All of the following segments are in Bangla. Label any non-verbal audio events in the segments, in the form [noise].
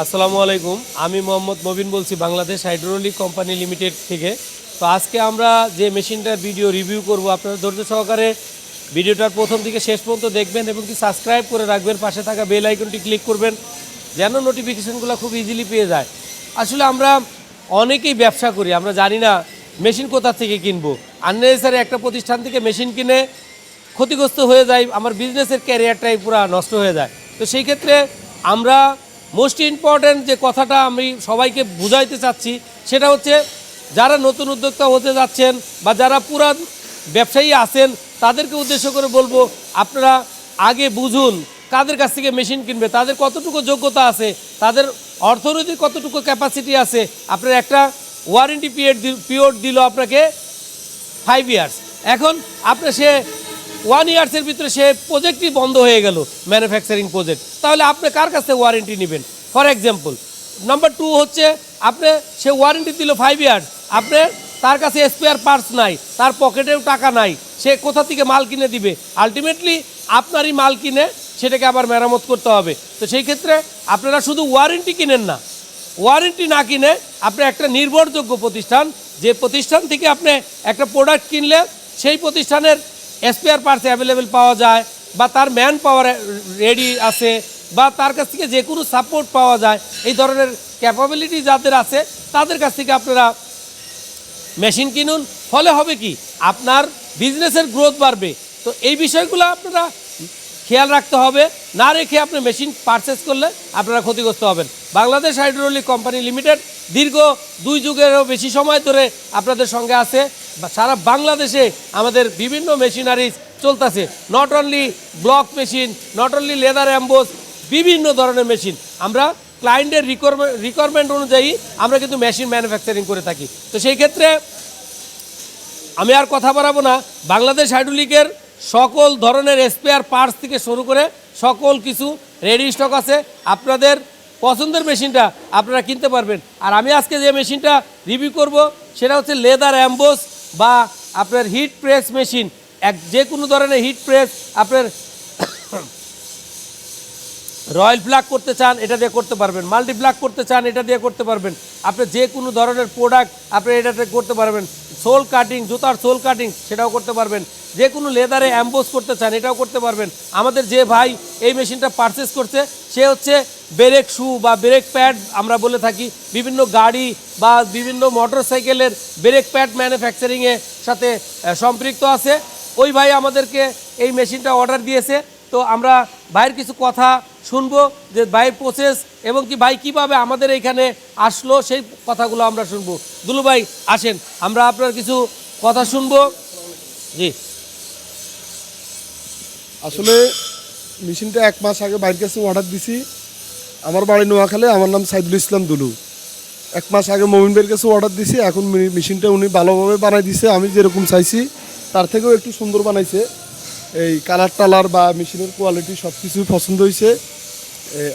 আসসালামু আলাইকুম। আমি মোহাম্মদ মবিন বলছি বাংলাদেশ হাইড্রোলিক কোম্পানি লিমিটেড থেকে। তো আজকে আমরা যে মেশিনটার ভিডিও রিভিউ করব, আপনারা ধৈর্য সহকারে ভিডিওটার প্রথম থেকে শেষ পর্যন্ত দেখবেন এবং কি সাবস্ক্রাইব করে রাখবেন। পাশে থাকা বেল আইকনটি ক্লিক করবেন, যেন নোটিফিকেশনগুলো খুব ইজিলি পেয়ে যায়। আসলে আমরা অনেকেই ব্যবসা করি, আমরা জানি না মেশিন কোথা থেকে কিনবো। আননেসারি একটা প্রতিষ্ঠান থেকে মেশিন কিনে ক্ষতিগ্রস্ত হয়ে যায়, আমার বিজনেসের ক্যারিয়ারটাই পুরো নষ্ট হয়ে যায়। তো সেই ক্ষেত্রে আমরা মোস্ট ইম্পর্ট্যান্ট যে কথাটা আমি সবাইকে বুঝাইতে চাচ্ছি, সেটা হচ্ছে যারা নতুন উদ্যোক্তা হতে যাচ্ছেন বা যারা পুরান ব্যবসায়ী আছেন, তাদেরকে উদ্দেশ্য করে বলব, আপনারা আগে বুঝুন কাদের কাছ থেকে মেশিন কিনবে, তাদের কতটুকু যোগ্যতা আছে, তাদের অর্থনৈতিক কতটুকু ক্যাপাসিটি আছে। আপনার একটা ওয়ারেন্টি পিরিয়ড পিরিয়ড দিল আপনাকে ফাইভ ইয়ার্স এখন আপনার সে ওয়ান ইয়ার্সের ভিতরে সে প্রজেক্টই বন্ধ হয়ে গেল ম্যানুফ্যাকচারিং প্রজেক্ট তাহলে আপনি কার কাছ ওয়ারেন্টি নেবেন? ফর এক্সাম্পল নাম্বার টু হচ্ছে, আপনি সে ওয়ারেন্টি দিল ফাইভ ইয়ার্স আপনি তার কাছে স্পেয়ার পার্টস নাই, তার পকেটেও টাকা নাই, সে কোথা থেকে মাল কিনে দিবে? আলটিমেটলি আপনারই মাল কিনে সেটাকে আবার মেরামত করতে হবে। তো সেই ক্ষেত্রে আপনারা শুধু ওয়ারেন্টি কিনেন না। ওয়ারেন্টি না কিনে আপনি একটা নির্ভরযোগ্য প্রতিষ্ঠান, যে প্রতিষ্ঠান থেকে আপনি একটা প্রোডাক্ট কিনলে সেই প্রতিষ্ঠানের স্পেয়ার পার্টস অ্যাভেলেবেল পাওয়া যায়, বা তার ম্যান পাওয়ার রেডি আছে, বা তার কাছ থেকে যে কোনো সাপোর্ট পাওয়া যায়, এই ধরনের ক্যাপাবিলিটি যাদের আছে, তাদের কাছ থেকে আপনারা মেশিন কিনুন। ফলে হবে কি? আপনার বিজনেসের গ্রোথ বাড়বে। তো এই বিষয়গুলো আপনারা খেয়াল রাখতে হবে। না রেখে আপনি মেশিন পারচেস করলে আপনারা ক্ষতিগ্রস্ত হবেন। বাংলাদেশ হাইড্রোলিক কোম্পানি লিমিটেড দীর্ঘ দুই যুগেরও বেশি সময় ধরে আপনাদের সঙ্গে আছে। সারা বাংলাদেশে আমাদের বিভিন্ন মেশিনারিজ চলতেছে। Not only block machine not only leather emboss বিভিন্ন ধরনের মেশিন আমরা ক্লায়েন্টের রিকোয়ারমেন্ট রিকোয়ারমেন্ট অনুযায়ী আমরা কিন্তু মেশিন ম্যানুফ্যাকচারিং করে থাকি। তো সেই ক্ষেত্রে আমি আর কথা বাড়াবো না। বাংলাদেশ হাইড্রোলিকের সকল ধরনের স্পেয়ার পার্টস থেকে শুরু করে সকল কিছু রেডি স্টক আছে। আপনাদের পছন্দের মেশিনটা আপনারা কিনতে পারবেন। আর আমি আজকে যে মেশিনটা রিভিউ করব, সেটা হচ্ছে লেদার অ্যাম্বোস বা আপনার হিট প্রেস মেশিন এক, যে কোনো ধরনের হিট প্রেস আপনার [coughs] রয়্যাল প্লাগ করতে চান, এটা দিয়ে করতে পারবেন। মাল্টি প্লাগ করতে চান, এটা দিয়ে করতে পারবেন। আপনি যে কোনো ধরনের প্রোডাক্ট আপনি এটাতে করতে পারবেন। সোল কাটিং জুতার সোল কাটিং সেটাও করতে পারবেন। যে কোনো লেদারে অ্যাম্বোস করতে চান, এটাও করতে পারবেন। আমাদের যে ভাই এই মেশিনটা পারচেস করছে, সে হচ্ছে ব্রেক শু বা ব্রেক প্যাড আমরা বলে থাকি। বিভিন্ন গাড়ি বা বিভিন্ন মোটর সাইকেলের ব্রেক প্যাড ম্যানুফ্যাকচারিংয়ের সাথে সম্পৃক্ত আছে। ওই ভাই আমাদেরকে এই মেশিনটা অর্ডার দিয়েছে। তো আমরা ভাইয়ের কিছু কথা শুনব যে ভাইয়ের প্রসেস এবং কি ভাই কীভাবে আমাদের এইখানে আসলো, সেই কথাগুলো আমরা শুনব। দুলু ভাই, আসেন। আমরা আপনার কিছু কথা শুনব। জি। আসলে মেশিনটা এক মাস আগে বাইরের কাছে অর্ডার দিছি। আমার বাড়ি নোয়াখালে, আমার নাম সাইদুল ইসলাম দুলু। এক মাস আগে মমিন ভাইয়ের কাছে অর্ডার দিছি, এখন মেশিনটা উনি ভালোভাবে বানাই দিছে, আমি যেরকম চাইছি, তার থেকেও একটু সুন্দর বানাইছে। এই কালার টালার বা মেশিনের কোয়ালিটি সব কিছুই পছন্দ হয়েছে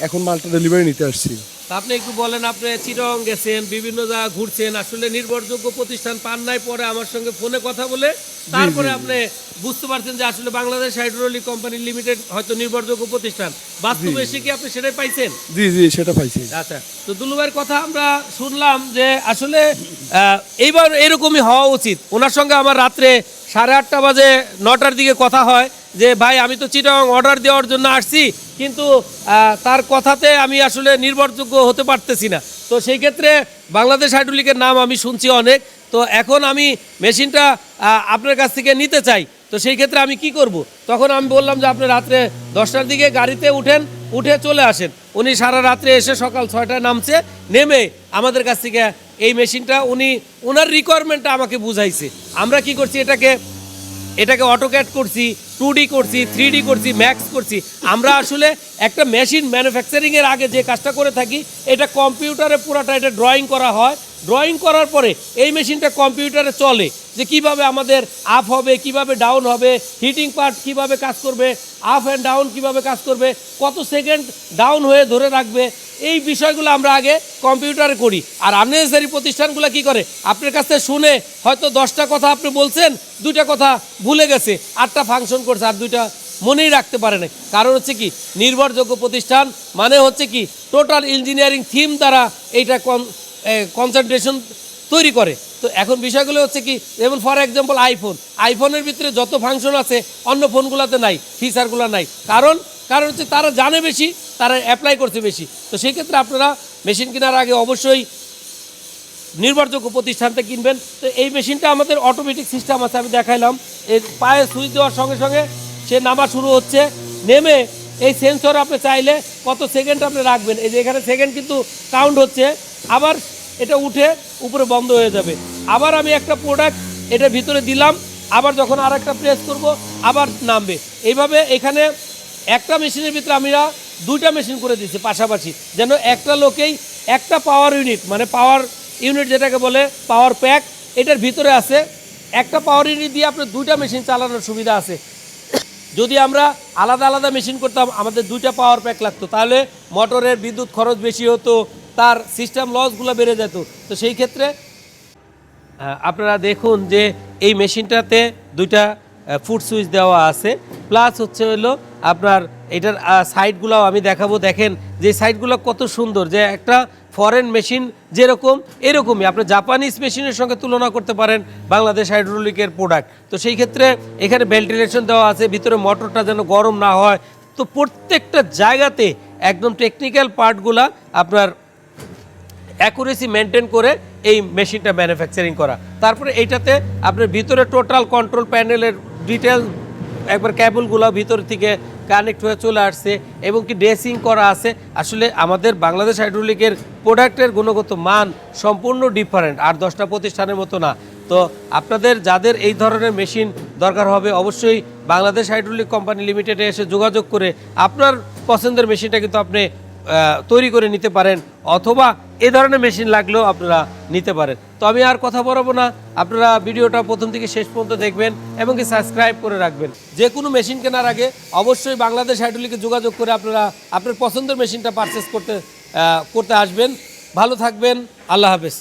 এখন মালটা ডেলিভারি নিতে আসছি। আপনি একটু বলেন আপনি চিরং গেছেন বিভিন্ন জায়গা ঘুরছেন আসলে নির্ভরযোগ্য প্রতিষ্ঠান পান নাই পরে আমার সঙ্গে ফোনে কথা বলে তারপরে আপনি বুঝতে পারছেন যে আসলে বাংলাদেশ হাইড্রোলিক কোম্পানি লিমিটেড হয়তো নির্ভরযোগ্য প্রতিষ্ঠান। বাস্তবে এসে কি আপনি সেটাই পাইছেন? জি জি সেটা পাইছি। আচ্ছা তো দুলুভাইয়ের কথা আমরা শুনলাম যে আসলে এইবার এরকমই হওয়া উচিত। ওনার সঙ্গে আমার রাত্রে সাড়ে আটটা বাজে নটার দিকে কথা হয় যে ভাই আমি তো চিটং অর্ডার দেওয়ার জন্য আসছি কিন্তু তার কথাতে আমি আসলে নির্ভরযোগ্য হতে পারতেছি না। তো সেই ক্ষেত্রে বাংলাদেশ হাইড্রোলিকের নাম আমি শুনছি অনেক। তো এখন আমি মেশিনটা আপনার কাছ থেকে নিতে চাই। তো সেই ক্ষেত্রে আমি কি করব? তখন আমি বললাম যে, আপনি রাত্রে দশটার দিকে গাড়িতে উঠেন, উঠে চলে আসেন। উনি সারা রাত্রে এসে সকাল ছয়টায় নামছে, নেমে আমাদের কাছ থেকে এই মেশিনটা, উনি ওনার রিকোয়ারমেন্টটা আমাকে বুঝাইছে। আমরা কি করছি, এটাকে এটাকে অটোক্যাট করছি টু ডি করছি থ্রি ডি করছি ম্যাক্স করছি। আমরা আসলে একটা মেশিন ম্যানুফ্যাকচারিংয়ের আগে যে কাজটা করে থাকি, এটা কম্পিউটারে পুরাটা এটা ড্রয়িং করা হয়। ড্রয়িং করার পরে এই মেশিনটা কম্পিউটারে চলে যে কীভাবে আমাদের আপ হবে, কীভাবে ডাউন হবে হিটিং পার্ট কীভাবে কাজ করবে আপ অ্যান্ড ডাউন কীভাবে কাজ করবে, কত সেকেন্ড ডাউন হয়ে ধরে রাখবে এই বিষয়গুলো আমরা আগে কম্পিউটারে করি। আর আননেসারি প্রতিষ্ঠানগুলো কি করে? আপনার কাছ থেকে শুনে হয়তো দশটা কথা আপনি বলছেন, দুইটা কথা ভুলে গেছে, আটটা ফাংশন করছে, আর দুইটা মনেই রাখতে পারে না কারণ হচ্ছে কি, নির্ভরযোগ্য প্রতিষ্ঠান মানে হচ্ছে কি টোটাল ইঞ্জিনিয়ারিং থিম দ্বারা এইটা কনসেন্ট্রেশন তৈরি করে। তো এখন বিষয়গুলো হচ্ছে কি, যেমন ফর এক্সাম্পল আইফোন আইফোনের ভিতরে যত ফাংশন আছে, অন্য ফোনগুলোতে নাই ফিচারগুলো নাই। কারণ কারণ হচ্ছে তারা জানে বেশি তারা অ্যাপ্লাই করছে বেশি। তো সেই ক্ষেত্রে আপনারা মেশিন কেনার আগে অবশ্যই নির্ভরযোগ্য প্রতিষ্ঠান থেকে কিনবেন। তো এই মেশিনটা আমাদের অটোমেটিক সিস্টেম আছে, আমি দেখাইলাম। এর পায়ে সুইচ দেওয়ার সঙ্গে সঙ্গে সে নামা শুরু হচ্ছে। নেমে এই সেন্সর আপনি চাইলে কত সেকেন্ড আপনি রাখবেন। এই যে এখানে সেকেন্ড কিন্তু কাউন্ট হচ্ছে। আবার এটা উঠে উপরে বন্ধ হয়ে যাবে। আবার আমি একটা প্রোডাক্ট এটা ভিতরে দিলাম। আবার যখন আর একটা প্রেস করব, আবার নামবে। এইভাবে এখানে একটা মেশিনের ভিতরে আমরা দুইটা মেশিন করে দিচ্ছি পাশাপাশি। যেন একটা লোকেই একটা পাওয়ার ইউনিট মানে পাওয়ার ইউনিট যেটাকে বলে পাওয়ার প্যাক এটার ভিতরে আছে। একটা পাওয়ার ইউনিট দিয়ে আপনার দুইটা মেশিন চালানোর সুবিধা আছে। যদি আমরা আলাদা আলাদা মেশিন করতাম, আমাদের দুইটা পাওয়ার প্যাক লাগতো। তাহলে মোটরের বিদ্যুৎ খরচ বেশি হতো, তার সিস্টেম লসগুলো বেড়ে যেত। তো সেই ক্ষেত্রে আপনারা দেখুন যে এই মেশিনটাতে দুইটা ফুড সুইচ দেওয়া আছে। প্লাস হচ্ছে হলো আপনার এটার সাইডগুলো আমি দেখাবো। দেখেন যে সাইডগুলো কত সুন্দর, যে একটা ফরেন মেশিন যেরকম, এরকমই। আপনি জাপানিজ মেশিনের সঙ্গে তুলনা করতে পারেন বাংলাদেশ হাইড্রোলিকের প্রোডাক্ট তো সেই ক্ষেত্রে এখানে ভেন্টিলেশন দেওয়া আছে, ভিতরে মোটরটা যেন গরম না হয়। তো প্রত্যেকটা জায়গাতে একদম টেকনিক্যাল পার্টগুলা আপনার অ্যাকুরেসি মেনটেন করে এই মেশিনটা ম্যানুফ্যাকচারিং করা। তারপরে এইটাতে আপনার ভিতরে টোটাল কন্ট্রোল প্যানেলের ডিটেল একবার ক্যাবলগুলো ভিতর থেকে কানেক্ট হয়ে চলে আসছে এবং কি ড্রেসিং করা আছে। আসলে আমাদের বাংলাদেশ হাইড্রোলিকের প্রোডাক্টের গুণগত মান সম্পূর্ণ ডিফারেন্ট আর দশটা প্রতিষ্ঠানের মতো না। তো আপনাদের যাদের এই ধরনের মেশিন দরকার হবে, অবশ্যই বাংলাদেশ হাইড্রোলিক কোম্পানি লিমিটেডে এসে যোগাযোগ করে আপনার পছন্দের মেশিনটা কিন্তু আপনি তৈরি করে নিতে পারেন অথবা এ ধরনের মেশিন লাগলেও আপনারা নিতে পারেন। তো আমি আর কথা বলব না। আপনারা ভিডিওটা প্রথম থেকে শেষ পর্যন্ত দেখবেন এবং কি সাবস্ক্রাইব করে রাখবেন। যে কোনো মেশিন কেনার আগে অবশ্যই বাংলাদেশ হাইড্রোলিকে যোগাযোগ করে আপনারা আপনার পছন্দের মেশিনটা পারচেস করতে করতে আসবেন। ভালো থাকবেন। আল্লাহ হাফেজ।